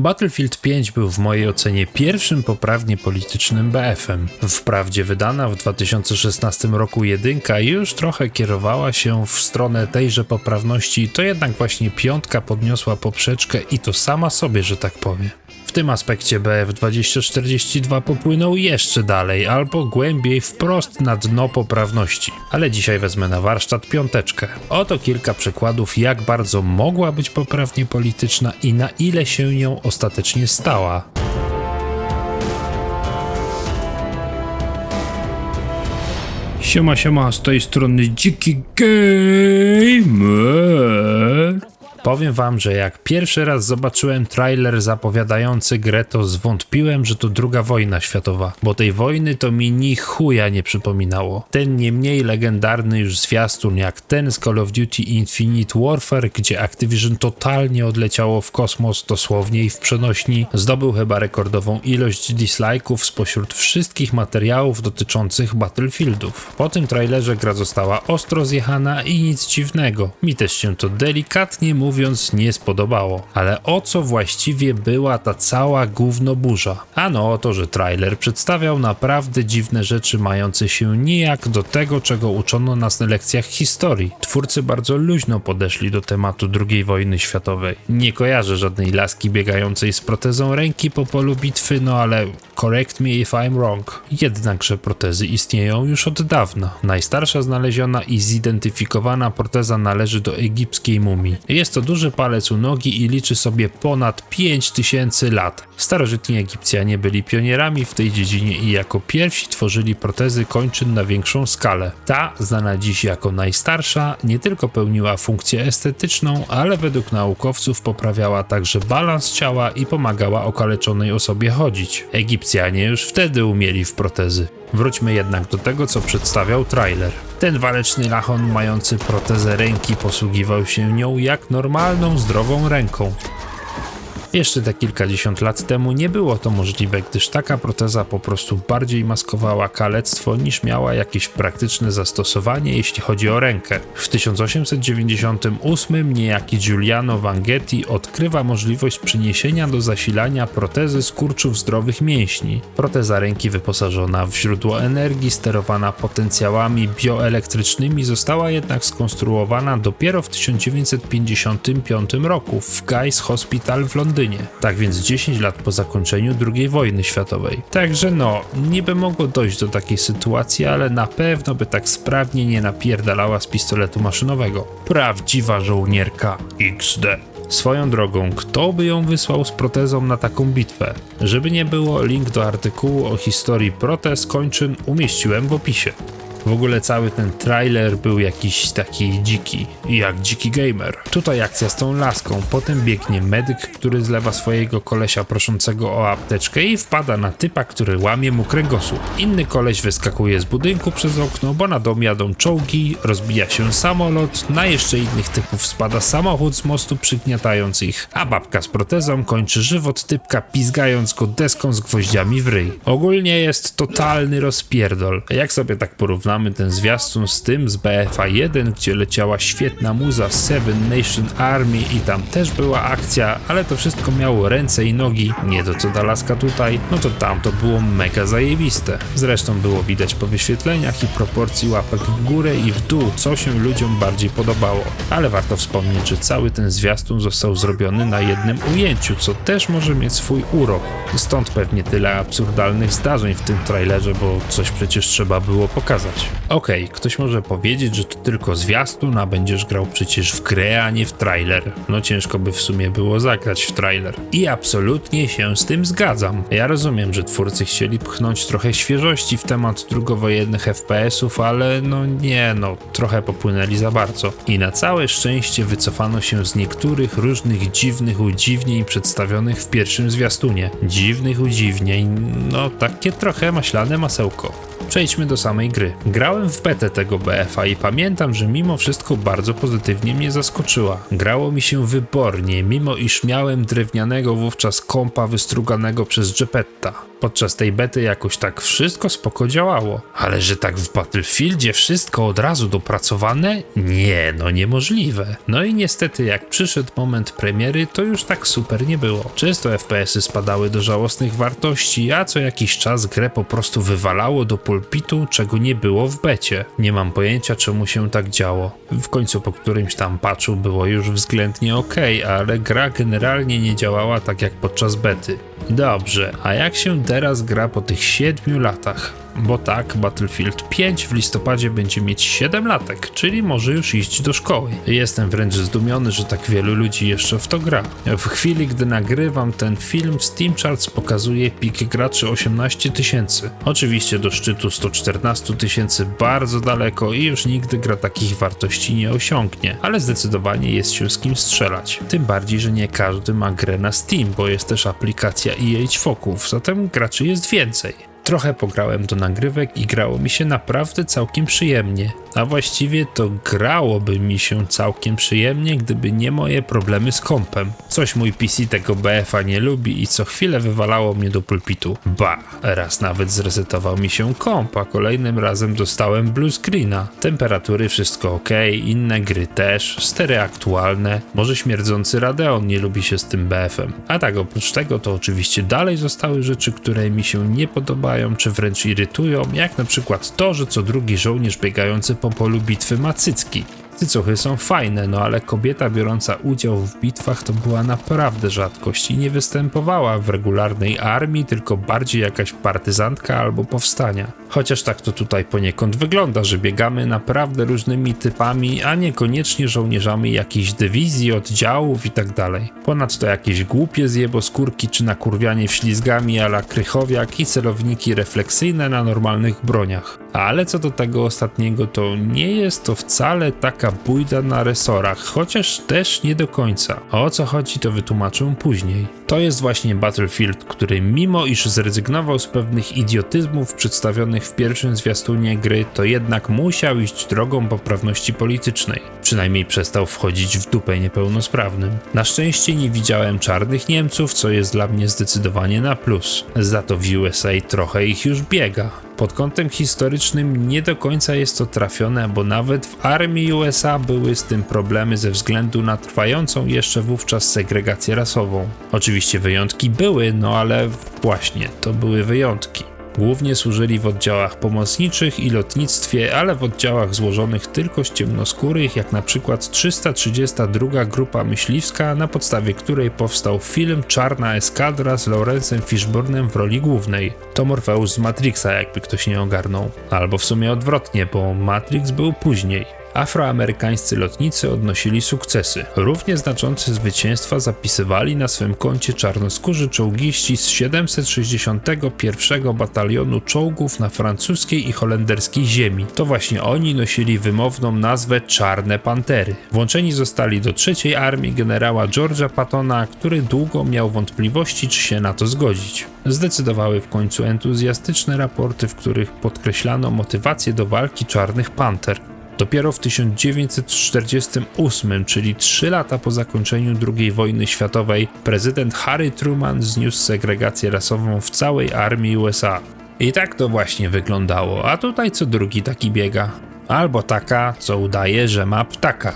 Battlefield 5 był w mojej ocenie pierwszym poprawnie politycznym BF-em. Wprawdzie wydana w 2016 roku jedynka już trochę kierowała się w stronę tejże poprawności, to jednak właśnie piątka podniosła poprzeczkę i to sama sobie, że tak powiem. W tym aspekcie BF 2042 popłynął jeszcze dalej, albo głębiej wprost na dno poprawności. Ale dzisiaj wezmę na warsztat piąteczkę. Oto kilka przykładów, jak bardzo mogła być poprawnie polityczna i na ile się nią ostatecznie stała. Siema, siema, z tej strony Dziki Gamer. Powiem wam, że jak pierwszy raz zobaczyłem trailer zapowiadający grę, to zwątpiłem, że to druga wojna światowa, bo tej wojny to mi ni chuja nie przypominało. Ten nie mniej legendarny już zwiastun jak ten z Call of Duty Infinite Warfare, gdzie Activision totalnie odleciało w kosmos dosłownie i w przenośni, zdobył chyba rekordową ilość dislike'ów spośród wszystkich materiałów dotyczących Battlefieldów. Po tym trailerze gra została ostro zjechana i nic dziwnego. Mi też się to delikatnie mówiąc nie spodobało. Ale o co właściwie była ta cała gównoburza? Ano o to, że trailer przedstawiał naprawdę dziwne rzeczy mające się nijak do tego, czego uczono nas na lekcjach historii. Twórcy bardzo luźno podeszli do tematu II wojny światowej. Nie kojarzę żadnej laski biegającej z protezą ręki po polu bitwy, no ale correct me if I'm wrong. Jednakże protezy istnieją już od dawna. Najstarsza znaleziona i zidentyfikowana proteza należy do egipskiej mumii. Jest to duży palec u nogi i liczy sobie ponad 5000 lat. Starożytni Egipcjanie byli pionierami w tej dziedzinie i jako pierwsi tworzyli protezy kończyn na większą skalę. Ta, znana dziś jako najstarsza, nie tylko pełniła funkcję estetyczną, ale według naukowców poprawiała także balans ciała i pomagała okaleczonej osobie chodzić. Egipcjanie już wtedy umieli w protezy. Wróćmy jednak do tego, co przedstawiał trailer. Ten waleczny lachon mający protezę ręki posługiwał się nią jak normalną, zdrową ręką. Jeszcze te kilkadziesiąt lat temu nie było to możliwe, gdyż taka proteza po prostu bardziej maskowała kalectwo niż miała jakieś praktyczne zastosowanie, jeśli chodzi o rękę. W 1898 niejaki Giuliano Vangetti odkrywa możliwość przyniesienia do zasilania protezy skurczów zdrowych mięśni. Proteza ręki wyposażona w źródło energii sterowana potencjałami bioelektrycznymi została jednak skonstruowana dopiero w 1955 roku w Guy's Hospital w Londynie. Tak więc 10 lat po zakończeniu II wojny światowej. Także no, niby mogło dojść do takiej sytuacji, ale na pewno by tak sprawnie nie napierdalała z pistoletu maszynowego. Prawdziwa żołnierka XD. Swoją drogą, kto by ją wysłał z protezą na taką bitwę? Żeby nie było, link do artykułu o historii protez kończyn umieściłem w opisie. W ogóle cały ten trailer był jakiś taki dziki, jak dziki gamer. Tutaj akcja z tą laską, potem biegnie medyk, który zlewa swojego kolesia proszącego o apteczkę i wpada na typa, który łamie mu kręgosłup. Inny koleś wyskakuje z budynku przez okno, bo na dom jadą czołgi, rozbija się samolot, na jeszcze innych typów spada samochód z mostu przygniatając ich, a babka z protezą kończy żywot typka pizgając go deską z gwoździami w ryj. Ogólnie jest totalny rozpierdol. Jak sobie tak porównamy ten zwiastun z tym z BFA 1, gdzie leciała świetna muza Seven Nation Army i tam też była akcja, ale to wszystko miało ręce i nogi, nie to co ta laska tutaj, no to tam to było mega zajebiste. Zresztą było widać po wyświetleniach i proporcji łapek w górę i w dół, co się ludziom bardziej podobało. Ale warto wspomnieć, że cały ten zwiastun został zrobiony na jednym ujęciu, co też może mieć swój urok. Stąd pewnie tyle absurdalnych zdarzeń w tym trailerze, bo coś przecież trzeba było pokazać. Okej, ktoś może powiedzieć, że to tylko zwiastun, a będziesz grał przecież w grę, a nie w trailer. No ciężko by w sumie było zagrać w trailer. I absolutnie się z tym zgadzam. Ja rozumiem, że twórcy chcieli pchnąć trochę świeżości w temat drugowojennych FPS-ów, ale no nie, no trochę popłynęli za bardzo. I na całe szczęście wycofano się z niektórych różnych dziwnych udziwnień przedstawionych w pierwszym zwiastunie. Dziwnych udziwnień, no takie trochę maślane masełko. Przejdźmy do samej gry. Grałem w betę tego BF-a i pamiętam, że mimo wszystko bardzo pozytywnie mnie zaskoczyła. Grało mi się wybornie, mimo iż miałem drewnianego wówczas kompa wystruganego przez Geppetta. Podczas tej bety jakoś tak wszystko spoko działało. Ale że tak w Battlefieldzie wszystko od razu dopracowane? Nie, no niemożliwe. No i niestety jak przyszedł moment premiery, to już tak super nie było. Często FPS-y spadały do żałosnych wartości, a co jakiś czas grę po prostu wywalało do pulpitu, czego nie było w becie. Nie mam pojęcia czemu się tak działo. W końcu po którymś tam patchu było już względnie ok, ale gra generalnie nie działała tak jak podczas bety. Dobrze, a jak się teraz gra po tych 7 latach? Bo tak, Battlefield 5 w listopadzie będzie mieć 7 latek, czyli może już iść do szkoły. Jestem wręcz zdumiony, że tak wielu ludzi jeszcze w to gra. W chwili, gdy nagrywam ten film, Steam Charts pokazuje pik graczy 18 tysięcy. Oczywiście do szczytu 114 tysięcy bardzo daleko i już nigdy gra takich wartości nie osiągnie, ale zdecydowanie jest się z kim strzelać. Tym bardziej, że nie każdy ma grę na Steam, bo jest też aplikacja EH Focus, zatem graczy jest więcej. Trochę pograłem do nagrywek i grało mi się naprawdę całkiem przyjemnie. A właściwie to grałoby mi się całkiem przyjemnie, gdyby nie moje problemy z kompem. Coś mój PC tego BF-a nie lubi i co chwilę wywalało mnie do pulpitu. Ba, raz nawet zresetował mi się komp, a kolejnym razem dostałem blue screena. Temperatury wszystko ok, inne gry też, stery aktualne, może śmierdzący Radeon nie lubi się z tym BF-em. A tak oprócz tego to oczywiście dalej zostały rzeczy, które mi się nie czy wręcz irytują, jak na przykład to, że co drugi żołnierz biegający po polu bitwy ma cycki. Cycuchy są fajne, no ale kobieta biorąca udział w bitwach to była naprawdę rzadkość i nie występowała w regularnej armii, tylko bardziej jakaś partyzantka albo powstania. Chociaż tak to tutaj poniekąd wygląda, że biegamy naprawdę różnymi typami, a niekoniecznie żołnierzami jakichś dywizji, oddziałów itd. Tak Ponadto jakieś głupie zjeboskórki czy nakurwianie wślizgami ala krychowiak i celowniki refleksyjne na normalnych broniach. Ale co do tego ostatniego, to nie jest to wcale taka bójda na resorach, chociaż też nie do końca. O co chodzi, to wytłumaczę później. To jest właśnie Battlefield, który mimo iż zrezygnował z pewnych idiotyzmów przedstawionych w pierwszym zwiastunie gry, to jednak musiał iść drogą poprawności politycznej. Przynajmniej przestał wchodzić w dupę niepełnosprawnym. Na szczęście nie widziałem czarnych Niemców, co jest dla mnie zdecydowanie na plus. Za to w USA trochę ich już biega. Pod kątem historycznym nie do końca jest to trafione, bo nawet w armii USA były z tym problemy ze względu na trwającą jeszcze wówczas segregację rasową. Oczywiście wyjątki były, no ale właśnie to były wyjątki. Głównie służyli w oddziałach pomocniczych i lotnictwie, ale w oddziałach złożonych tylko z ciemnoskórych, jak na przykład 332 Grupa Myśliwska, na podstawie której powstał film Czarna Eskadra z Lawrencem Fishburnem w roli głównej. To Morpheus z Matrixa, jakby ktoś nie ogarnął. Albo w sumie odwrotnie, bo Matrix był później afroamerykańscy lotnicy odnosili sukcesy. Równie znaczące zwycięstwa zapisywali na swym koncie czarnoskórzy czołgiści z 761 Batalionu Czołgów na francuskiej i holenderskiej ziemi. To właśnie oni nosili wymowną nazwę Czarne Pantery. Włączeni zostali do trzeciej armii generała George'a Pattona, który długo miał wątpliwości, czy się na to zgodzić. Zdecydowały w końcu entuzjastyczne raporty, w których podkreślano motywację do walki Czarnych Panter. Dopiero w 1948, czyli 3 lata po zakończeniu II wojny światowej, prezydent Harry Truman zniósł segregację rasową w całej armii USA. I tak to właśnie wyglądało, a tutaj co drugi taki biega. Albo taka, co udaje, że ma ptaka.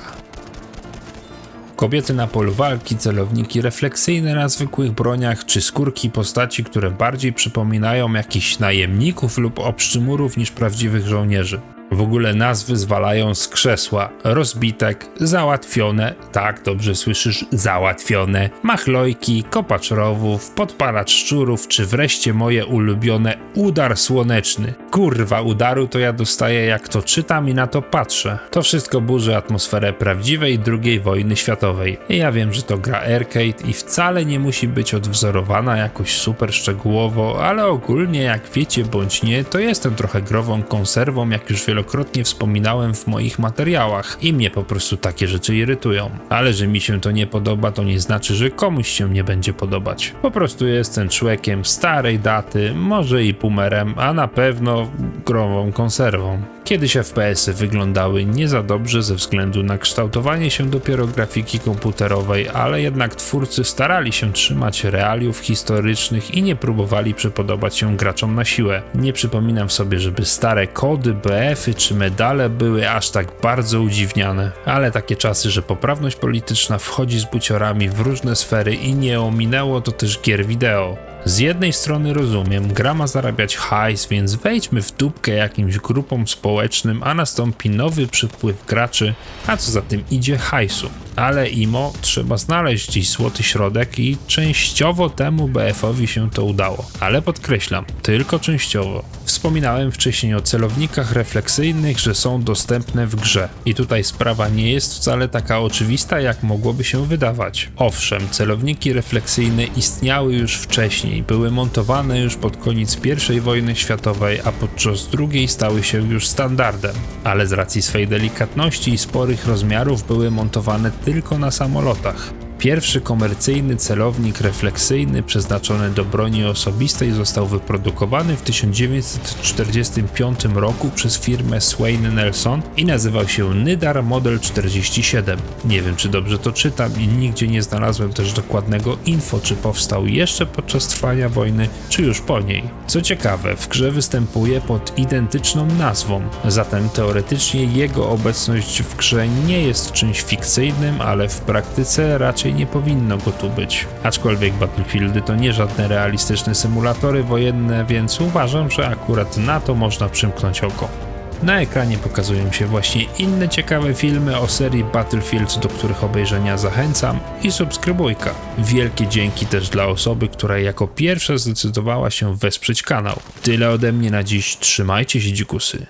Kobiety na polu walki, celowniki refleksyjne na zwykłych broniach, czy skórki postaci, które bardziej przypominają jakichś najemników lub obszczymurów niż prawdziwych żołnierzy. W ogóle nazwy zwalają z krzesła. Rozbitek, załatwione, tak dobrze słyszysz, załatwione, machlojki, kopacz rowów, podpalacz szczurów, czy wreszcie moje ulubione udar słoneczny. Kurwa, udaru to ja dostaję jak to czytam i na to patrzę. To wszystko burzy atmosferę prawdziwej II wojny światowej. Ja wiem, że to gra arcade i wcale nie musi być odwzorowana jakoś super szczegółowo, ale ogólnie jak wiecie bądź nie, to jestem trochę grową konserwą, jak już wiele wielokrotnie wspominałem w moich materiałach i mnie po prostu takie rzeczy irytują. Ale że mi się to nie podoba, to nie znaczy, że komuś się nie będzie podobać. Po prostu jestem człowiekiem starej daty, może i boomerem, a na pewno grową konserwą. Kiedyś FPS-y wyglądały nie za dobrze ze względu na kształtowanie się dopiero grafiki komputerowej, ale jednak twórcy starali się trzymać realiów historycznych i nie próbowali przypodobać się graczom na siłę. Nie przypominam sobie, żeby stare kody, BF-y czy medale były aż tak bardzo udziwniane. Ale takie czasy, że poprawność polityczna wchodzi z buciorami w różne sfery i nie ominęło to też gier wideo. Z jednej strony rozumiem, gra ma zarabiać hajs, więc wejdźmy w dupkę jakimś grupom społecznym, a nastąpi nowy przypływ graczy, a co za tym idzie hajsu. Ale imo trzeba znaleźć gdzieś złoty środek i częściowo temu BF-owi się to udało. Ale podkreślam, tylko częściowo. Wspominałem wcześniej o celownikach refleksyjnych, że są dostępne w grze. I tutaj sprawa nie jest wcale taka oczywista, jak mogłoby się wydawać. Owszem, celowniki refleksyjne istniały już wcześniej, były montowane już pod koniec I wojny światowej, a podczas II stały się już standardem. Ale z racji swej delikatności i sporych rozmiarów były montowane tylko na samolotach. Pierwszy komercyjny celownik refleksyjny przeznaczony do broni osobistej został wyprodukowany w 1945 roku przez firmę Swain Nelson i nazywał się Nydar Model 47. Nie wiem czy dobrze to czytam i nigdzie nie znalazłem też dokładnego info czy powstał jeszcze podczas trwania wojny czy już po niej. Co ciekawe, w grze występuje pod identyczną nazwą, zatem teoretycznie jego obecność w grze nie jest czymś fikcyjnym, ale w praktyce raczej nie powinno go tu być. Aczkolwiek Battlefieldy to nie żadne realistyczne symulatory wojenne, więc uważam, że akurat na to można przymknąć oko. Na ekranie pokazują się właśnie inne ciekawe filmy o serii Battlefield, do których obejrzenia zachęcam i subskrybujka. Wielkie dzięki też dla osoby, która jako pierwsza zdecydowała się wesprzeć kanał. Tyle ode mnie na dziś, trzymajcie się dzikusy.